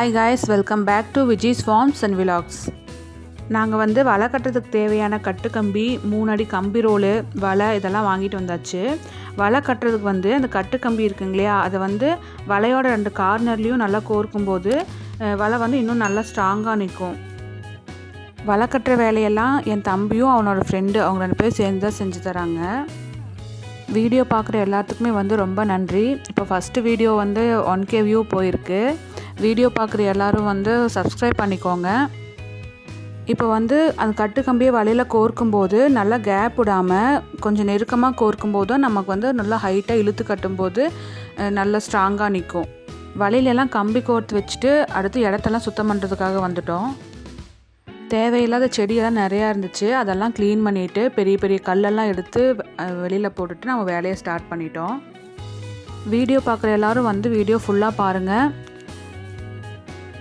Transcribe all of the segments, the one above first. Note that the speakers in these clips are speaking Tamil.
Hi guys welcome back to Viji's farms and vlogs நாங்கள் வந்து வலை கட்டுறதுக்கு தேவையான கட்டுக்கம்பி மூணு அடி கம்பி ரோலு வலை இதெல்லாம் வாங்கிட்டு வந்தாச்சு. வலை கட்டுறதுக்கு வந்து அந்த கட்டுக்கம்பி இருக்குங்க இல்லையா அதை வந்து வலையோட ரெண்டு கார்னர்லேயும் நல்லா கோர்க்கும் போது வலை வந்து இன்னும் நல்லா ஸ்ட்ராங்காக நிற்கும் வலை கட்டுற வேலையெல்லாம் என் தம்பியும் அவனோட ஃப்ரெண்டு அவங்க ரெண்டு பேரும் சேர்ந்து தான் செஞ்சு தராங்க. வீடியோ பார்க்குற எல்லாத்துக்குமே வந்து ரொம்ப நன்றி. இப்போ ஃபஸ்ட்டு வீடியோ வந்து ஒன் கே வியூ போயிருக்கு. வீடியோ பார்க்குற எல்லாரும் வந்து சப்ஸ்கிரைப் பண்ணிக்கோங்க. இப்போ வந்து அந்த கட்டு கம்பியை வலையில் கோர்க்கும்போது நல்லா கேப் விடாமல் கொஞ்சம் நெருக்கமாக கோர்க்கும் போதும் நமக்கு வந்து நல்லா ஹைட்டாக இழுத்து கட்டும்போது நல்லா ஸ்ட்ராங்காக நிற்கும் வலையிலெல்லாம் கம்பி கோர்த்து வச்சுட்டு அடுத்து இடத்தெல்லாம் சுத்தம் பண்ணுறதுக்காக வந்துட்டோம். தேவையில்லாத செடியெல்லாம் நிறையா இருந்துச்சு. அதெல்லாம் க்ளீன் பண்ணிவிட்டு பெரிய பெரிய கல்லெல்லாம் எடுத்து வெளியில் போட்டுட்டு நம்ம வேலையை ஸ்டார்ட் பண்ணிட்டோம். வீடியோ பார்க்குற எல்லாரும் வந்து வீடியோ ஃபுல்லாக பாருங்கள்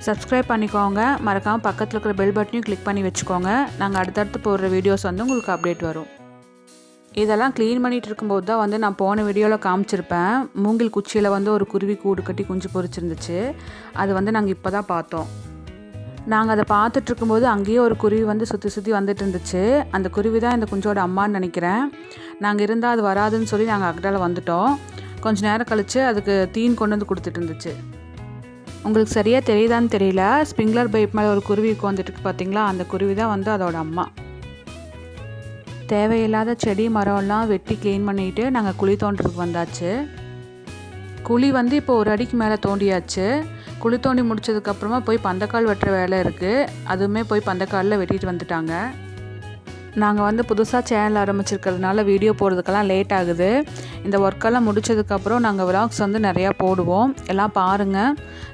சப்ஸ்கிரைப் பண்ணிக்கோங்க. மறக்காமல் பக்கத்தில் இருக்கிற பெல் பட்டனையும் கிளிக் பண்ணி வச்சுக்கோங்க. நாங்கள் அடுத்தடுத்து போடுற வீடியோஸ் வந்து உங்களுக்கு அப்டேட் வரும். இதெல்லாம் க்ளீன் பண்ணிகிட்டு இருக்கும்போது தான் வந்து நான் போன வீடியோவில் காமிச்சிருப்பேன். மூங்கில் குச்சியில் வந்து ஒரு குருவி கூடு கட்டி குஞ்சு பொறிச்சிருந்துச்சு அது வந்து நாங்கள் இப்போ தான் பார்த்தோம். நாங்கள் அதை பார்த்துட்டு இருக்கும்போது அங்கேயே ஒரு குருவி வந்து சுற்றி சுற்றி வந்துட்டு இருந்துச்சு. அந்த குருவி தான் இந்த குஞ்சோட அம்மான்னு நினைக்கிறேன். நாங்கள் இருந்தால் அது வராதுன்னு சொல்லி நாங்கள் அக்டால் வந்துட்டோம். கொஞ்சம் நேரம் கழித்து அதுக்கு தீன் கொண்டு வந்து கொடுத்துட்டு இருந்துச்சு. உங்களுக்கு சரியாக தெரியுதான்னு தெரியல. ஸ்ப்ரிங்க்லர் பைப் மேலே ஒரு குருவி உட்காந்துட்டு பார்த்தீங்களா அந்த குருவி தான் வந்து அதோட அம்மா. தேவையில்லாத செடி மரம்லாம் வெட்டி க்ளீன் பண்ணிட்டு நாங்கள் குழி தோண்டுறதுக்கு வந்தாச்சு. குழி வந்து இப்போ ஒரு அடிக்கு மேலே தோண்டியாச்சு. குழி தோண்டி முடிச்சதுக்கப்புறமா போய் பந்தக்கால் வெட்டுற வேலை இருக்குது அதுவுமே போய் பந்தக்காலில் வெட்டிட்டு வந்துட்டாங்க. நாங்கள் வந்து புதுசாக சேனல் ஆரம்பிச்சிருக்கிறதுனால வீடியோ போடுறதுக்கெல்லாம் லேட் ஆகுது. இந்த ஒர்க்கெல்லாம் முடித்ததுக்கப்புறம் நாங்கள் விலாக்ஸ் வந்து நிறையா போடுவோம். எல்லாம் பாருங்கள்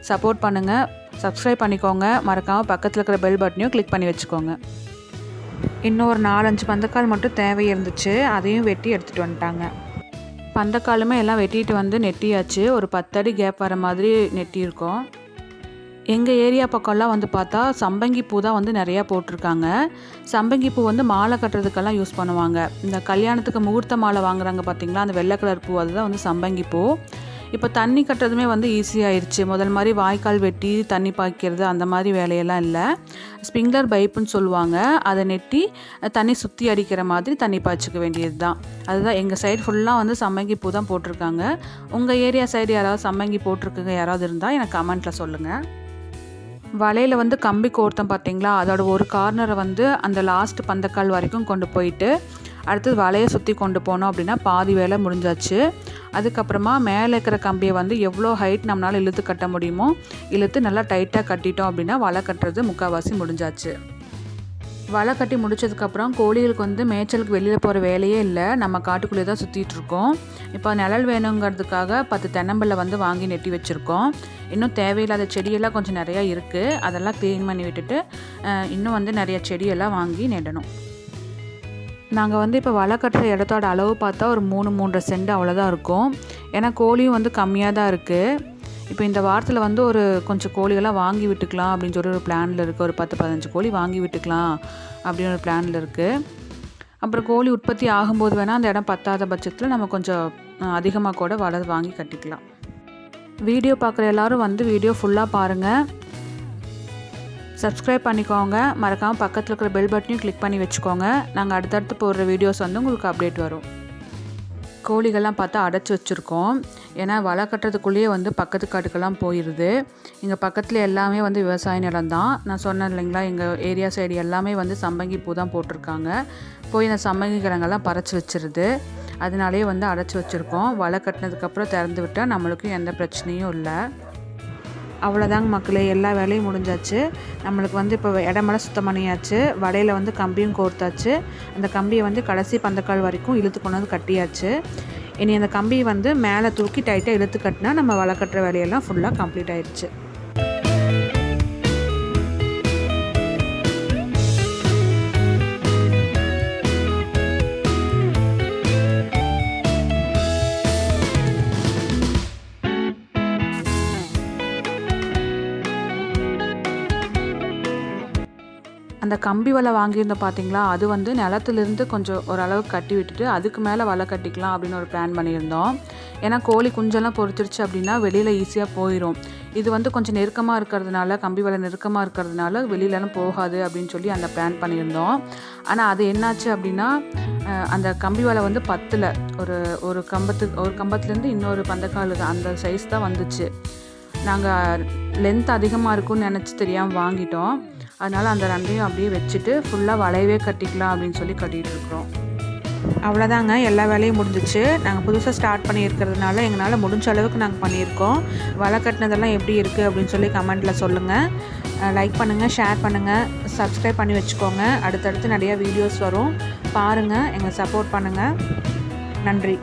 சப்போர்ட் பண்ணுங்கள் சப்ஸ்கிரைப் பண்ணிக்கோங்க. மறக்காமல் பக்கத்தில் இருக்கிற பெல் பட்டனையும் கிளிக் பண்ணி வச்சுக்கோங்க. இன்னும் ஒரு நாலஞ்சு பந்தக்கால் மட்டும் தேவை இருந்துச்சு. அதையும் வெட்டி எடுத்துகிட்டு வந்துட்டாங்க. பந்தக்காலுமே எல்லாம் வெட்டிட்டு வந்து நெட்டியாச்சு. ஒரு பத்தடி கேப் வர மாதிரி நெட்டியிருக்கோம். எங்கள் ஏரியா பக்கம்லாம் வந்து பார்த்தா சம்பங்கி பூ தான் வந்து நிறையா போட்டிருக்காங்க. சம்பங்கி பூ வந்து மாலை கட்டுறதுக்கெல்லாம் யூஸ் பண்ணுவாங்க. இந்த கல்யாணத்துக்கு முகூர்த்த மாலை வாங்குறாங்க பார்த்தீங்களா? அந்த வெள்ளை கலர் பூ அதுதான் வந்து சம்பங்கி பூ. இப்போ தண்ணி கட்டுறதுமே வந்து ஈஸியாகிடுச்சு முதல் மாதிரி வாய்க்கால் வெட்டி தண்ணி பாய்க்கிறது அந்த மாதிரி வேலையெல்லாம் இல்லை. ஸ்ப்ரிங்க்லர் பைப்புன்னு சொல்லுவாங்க. அதை நெட்டி தண்ணி சுற்றி அடிக்கிற மாதிரி தண்ணி பாய்ச்சிக்க வேண்டியது தான். அதுதான் எங்கள் சைடு ஃபுல்லாக வந்து சம்மங்கி பூ தான் போட்டிருக்காங்க. உங்கள் ஏரியா சைடு யாராவது சம்மங்கி போட்டிருக்குங்க யாராவது இருந்தால் எனக்கு கமெண்ட்டில் சொல்லுங்கள் வலையில் வந்து கம்பி கோர்த்தம் பார்த்தீங்களா? அதோட ஒரு கார்னரை வந்து அந்த லாஸ்ட் பந்தக்கால் வரைக்கும் கொண்டு போயிட்டு அடுத்தது வலையை சுற்றி கொண்டு போனோம் அப்படின்னா பாதி வேலை முடிஞ்சாச்சு. அதுக்கப்புறமா மேலே இருக்கிற கம்பியை வந்து எவ்வளோ ஹைட் நம்மளால் இழுத்து கட்ட முடியுமோ இழுத்து நல்லா டைட்டாக கட்டிட்டோம் அப்படின்னா வலை கட்டுறது முக்கால்வாசி முடிஞ்சாச்சு. வலை கட்டி முடிச்சதுக்கப்புறம் கோழிகளுக்கு வந்து மேய்ச்சலுக்கு வெளியில் போகிற வேலையே இல்லை. நம்ம காட்டுக்குள்ளே தான் சுற்றிட்டுருக்கோம் இப்போ நிழல் வேணுங்கிறதுக்காக பத்து தென்னம்பிள்ளை வந்து வாங்கி நெட்டி வச்சுருக்கோம். இன்னும் தேவையில்லாத செடியெல்லாம் கொஞ்சம் நிறையா இருக்குது அதெல்லாம் க்ளீன் பண்ணி விட்டுட்டு இன்னும் வந்து நிறைய செடியெல்லாம் வாங்கி நெடணும் நாங்கள் வந்து இப்போ வலை கட்டுற இடத்தோட அளவு பார்த்தா ஒரு மூணு மூன்றரை சென்ட் அவ்வளோதான் இருக்கும். ஏன்னா கோழியும் வந்து கம்மியாக தான் இருக்குது இப்போ இந்த வாரத்தில் வந்து ஒரு கொஞ்சம் கோழிகளாம் வாங்கி விட்டுக்கலாம் அப்படின்னு சொல்லி ஒரு பிளானில் இருக்குது ஒரு பத்து பதினஞ்சு கோழி வாங்கி விட்டுக்கலாம் அப்படின்னு ஒரு பிளானில் இருக்குது அப்புறம் கோழி உற்பத்தி ஆகும்போது வேணால் அந்த இடம் பத்தாத பட்சத்தில் நம்ம கொஞ்சம் அதிகமாக கூட வலை வாங்கி கட்டிக்கலாம். வீடியோ பார்க்குற எல்லாரும் வந்து வீடியோ ஃபுல்லாக பாருங்கள் சப்ஸ்கிரைப் பண்ணிக்கோங்க. மறக்காமல் பக்கத்தில் இருக்கிற பெல் பட்டனையும் கிளிக் பண்ணி வச்சுக்கோங்க. நாங்கள் அடுத்தடுத்து போடுற வீடியோஸ் வந்து உங்களுக்கு அப்டேட் வரும். கோழிகள்லாம் பார்த்தா அடைச்சி வச்சுருக்கோம். ஏன்னா வலை கட்டுறதுக்குள்ளேயே வந்து பக்கத்து காட்டுக்கெல்லாம் போயிடுது இங்கே பக்கத்தில் எல்லாமே வந்து விவசாய நிலம் தான். நான் சொன்னேன் இல்லைங்களா எங்கள் ஏரியா சைடு எல்லாமே வந்து சம்பங்கி பூ தான் போட்டிருக்காங்க. போய் இந்த சம்பங்கி கிழங்கெல்லாம் பறச்சு வச்சிருது. அதனாலேயே வந்து அடைச்சி வச்சுருக்கோம். வலை கட்டினதுக்கப்புறம் திறந்து விட்டால் நம்மளுக்கும் எந்த பிரச்சனையும் இல்லை. அவ்வளோதாங்க மக்களே எல்லா வேலையும் முடிஞ்சாச்சு. நம்மளுக்கு வந்து இப்போ இடமெல்லாம் சுத்தம் பண்ணியாச்சு. வலையில் வந்து கம்பியும் கோர்த்தாச்சு. அந்த கம்பியை வந்து கடைசி பந்தக்கால் வரைக்கும் இழுத்து கொண்டு வந்து கட்டியாச்சு. இனி அந்த கம்பியை வந்து மேலே தூக்கி டைட்டாக இழுத்து கட்டினா நம்ம வலை கட்டுற வேலையெல்லாம் ஃபுல்லாக கம்ப்ளீட் ஆயிடுச்சு. அந்த கம்பி வலை வாங்கியிருந்தோம் பார்த்தீங்களா? அது வந்து நிலத்துலேருந்து கொஞ்சம் ஓரளவுக்கு கட்டி விட்டுட்டு அதுக்கு மேலே வலை கட்டிக்கலாம் அப்படின்னு ஒரு பிளான் பண்ணியிருந்தோம். ஏன்னா கோழி குஞ்செல்லாம் பொறுத்துருச்சு அப்படின்னா வெளியில் ஈஸியாக போயிடும் இது வந்து கொஞ்சம் நெருக்கமாக இருக்கிறதுனால கம்பி வலை நெருக்கமாக இருக்கிறதுனால வெளியிலலாம் போகாது அப்படின்னு சொல்லி அந்த பிளான் பண்ணியிருந்தோம். ஆனால் அது என்னாச்சு அப்படின்னா அந்த கம்பி வலை வந்து பத்தில். ஒரு ஒரு கம்பத்துக்கு ஒரு கம்பத்துலேருந்து இன்னொரு பந்தக்காலுக்கு அந்த சைஸ் தான் வந்துச்சு. நாங்கள் லென்த் அதிகமாக இருக்கும்னு நினச்சி தெரியாமல் வாங்கிட்டோம். அதனால் அந்த ரெண்டையும் அப்படியே வச்சுட்டு ஃபுல்லாக வளையவே கட்டிக்கலாம் அப்படின்னு சொல்லி கட்டிகிட்டு இருக்கிறோம். அவ்வளோதாங்க எல்லா வேலையும் முடிஞ்சிச்சு. நாங்கள் புதுசாக ஸ்டார்ட் பண்ணியிருக்கிறதுனால எங்களால் முடிஞ்ச அளவுக்கு நாங்கள் பண்ணியிருக்கோம். வலை கட்டினதெல்லாம் எப்படி இருக்குது அப்படின்னு சொல்லி கமெண்ட்டில் சொல்லுங்கள் லைக் பண்ணுங்கள் ஷேர் பண்ணுங்கள் சப்ஸ்கிரைப் பண்ணி வச்சுக்கோங்க. அடுத்தடுத்து நிறைய வீடியோஸ் வரும். பாருங்கள் எங்களை சப்போர்ட் பண்ணுங்கள் நன்றி.